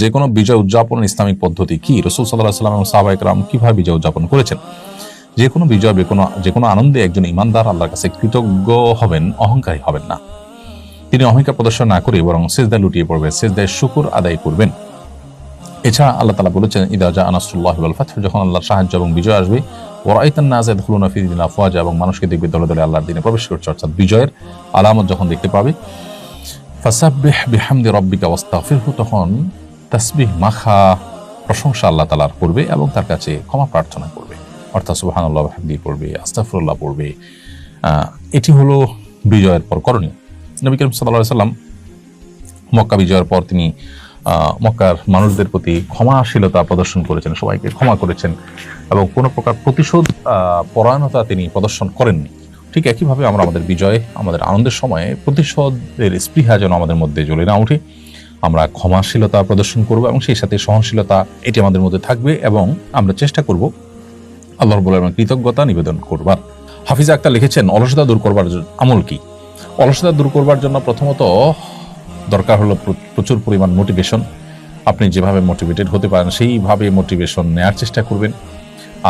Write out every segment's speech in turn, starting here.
যে কোনো বিজয় উদযাপন ইসলামিক পদ্ধতি কি? রসুল সাল্লাহ সাল্লাম এবং সাহাবাহিক রাম কীভাবে বিজয় উদযাপন করেছেন? যে কোনো বিজয় কোনো যে কোনো আনন্দে একজন ইমানদার আল্লাহর কাছে কৃতজ্ঞ হবেন, অহংকারী হবেন না। তিনি অহংকার প্রদর্শন না করে বরং সেজদায় লুটিয়ে পড়বেন, সেজদায় শুকুর আদায় করবেন। এছাড়া আল্লাহ তালা বলেছেন ইদাজা আনাসুল্লাহ ফাত যখন আল্লাহর সাহায্য এবং বিজয় আসবে ওরাইতান নাজাদ হুলুনা ফিদিন আফওয়াজা এবং মানুষকে দেখবে দলে দলে আল্লাহর দিনে প্রবেশ করছে। অর্থাৎ বিজয়ের আলামত যখন দেখতে পাবে, ফাসাব্বিহ বিহামদি রব্বিকা ওয়াস্তাগফিরহু তখন তাসবিহ, মাখা, প্রশংসা আল্লাহ তালার করবে এবং তার কাছে ক্ষমা প্রার্থনা করবে। অর্থাৎ সুবহানাল্লাহ হামদি পড়বে আস্তাফরুল্লাহ পড়বে। এটি হলো বিজয়ের পর করণীয়। নবী করিম আলাইহি সাল্লাম মক্কা বিজয়ের পর তিনি মক্কার মানুষদের প্রতি ক্ষমাশীলতা প্রদর্শন করেছেন, সবাইকে ক্ষমা করেছেন এবং কোনো প্রকার প্রতিশোধ পরায়ণতা তিনি প্রদর্শন করেননি। ঠিক একইভাবে আমরা আমাদের বিজয়ে, আমাদের আনন্দের সময়ে প্রতিশোধের স্পৃহা যেন আমাদের মধ্যে জ্বলে না উঠে আমরা ক্ষমাশীলতা প্রদর্শন করব এবং সেই সাথে সহনশীলতা এটি আমাদের মধ্যে থাকবে এবং আমরা চেষ্টা করব আল্লাহর বলে কৃতজ্ঞতা নিবেদন করবার। হাফিজা আক্তার লিখেছেন, অলসতা দূর করবার আমল কি? অলসতা দূর করবার জন্য প্রথমত দরকার হলো প্রচুর পরিমাণ মোটিভেশন আপনি যেভাবে মোটিভেটেড হতে পারেন, সেইভাবে মোটিভেশন নেওয়ার চেষ্টা করবেন।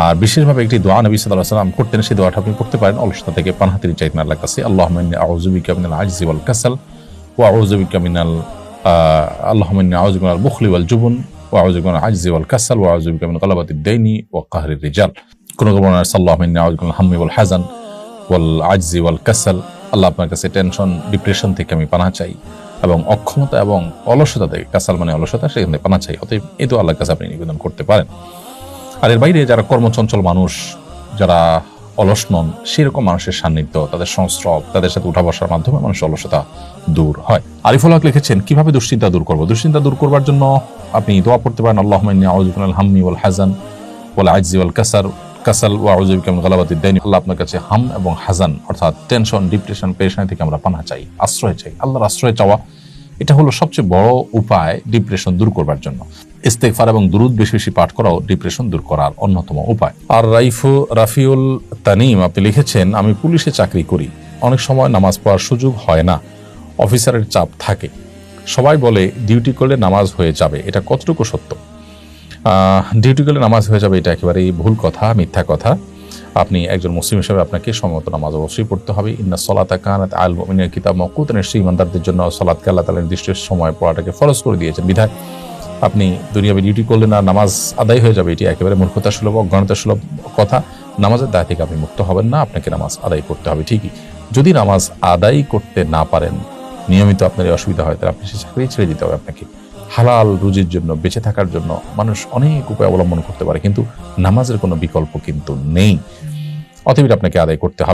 আর বিশেষভাবে একটি দোয়া নবী সাল্লাহ সাল্লাম করতেন, সেই দোয়াটা আপনি পড়তে পারেন। অলসতা থেকে পানহাতির চাইতেন আল্লাহ কাছে। আল্লাহ আউজুবিকা মিনাল আজিজি ওয়াল কাসাল ও আউজুবিকা মিনাল আল্লাহ আউজুবিকা মিনাল বুখলি ওয়াল জুবুন ও আউজুবিকা মিনাল আজিজি ওয়াল কাসাল ও আউজুবিকা মিনাল গালাবাতি ও কাহরির রিজাল। কোন কোন সাল্লাহ আউজুবিকা মিনাল হাম্মি ওয়াল হাজান ওয়াল আজিজি ওয়াল কাসাল। আল্লাহ আপনার কাছে টেনশন, ডিপ্রেশন থেকে আমি পানা চাই এবং অক্ষমতা এবং অলসতা থেকে, কাসাল মানে অলসতা, সেখান থেকে পানা চাই, অতএব এই তো আল্লাহর কাছে আপনি নিবেদন করতে পারেন। আর এর বাইরে যারা কর্মচঞ্চল মানুষ, যারা অলস নন সেরকম মানুষের সান্নিধ্য, তাদের সংস্রব, তাদের সাথে উঠা বসার মাধ্যমে মানুষের অলসতা দূর হয়। আরিফুল হক লিখেছেন, কীভাবে দুশ্চিন্তা দূর করব? দুশ্চিন্তা দূর করবার জন্য আপনি দোয়া পড়তে পারেন আল্লাহ হাম্মি ওয়াল হাজান ওয়াল আইজি ওয়াল কাসার কাসাল ওয়া আউজুবিকা মিন গালাবাতিদ দাইনি। আল্লাহ আপনার কাছে হাম এবং হাজান অর্থাৎ টেনশন ডিপ্রেশন পেরেশানি থেকে আমরা পানা চাই, আশ্রয় চাই। আল্লাহর আশ্রয় চাওয়া এটা হলো সবচেয়ে বড় উপায় ডিপ্রেশন দূর করবার জন্য। ইস্তেকফার এবং দুরুদ বেশি বেশি পাঠ করাও ডিপ্রেশন দূর করার অন্যতম উপায়। আর রাইফু রাফিউল তানিম, আপনি লিখেছেন, আমি পুলিশে চাকরি করি। অনেক সময় নামাজ পড়ার সুযোগ হয় না। অফিসারের চাপ থাকে। সবাই বলে, ডিউটি করলে নামাজ হয়ে যাবে। এটা কতটুকু সত্য? ডিউটি করলে নামাজ হয়ে যাবে, এটা একেবারেই ভুল কথা, মিথ্যা কথা। আপনি একজন মুসলিম হিসেবে আপনাকে সময়মতো নামাজ অবশ্যই পড়তে হবে। ইন্না সলাতা কানাত আল মুমিনের কিতাব মকুত নিশ্চয়ই ইমানদারদের জন্য সলাতকে আল্লাহ তালা নির্দিষ্ট সময় পড়াটাকে ফরজ করে দিয়েছেন। বিধায় আপনি দুনিয়াবে ডিউটি করলেন না নামাজ আদায় হয়ে যাবে, এটি একেবারে মূর্খতা সুলভ অজ্ঞানতা সুলভ কথা। নামাজের দায় থেকে আপনি মুক্ত হবেন না, আপনাকে নামাজ আদায় করতে হবে, ঠিকই। যদি নামাজ আদায় করতে না পারেন, নিয়মিত আপনার অসুবিধা হয়, তাহলে আপনি সে চাকরি ছেড়ে দিতে হবে আপনাকে। হালাল রুজির জন্য, বেঁচে থাকার জন্য মানুষ অনেক উপায় অবলম্বন করতে পারে, কিন্তু নামাজের কোনো বিকল্প কিন্তু নেই। অতএব আপনাকে আদায় করতে হবে।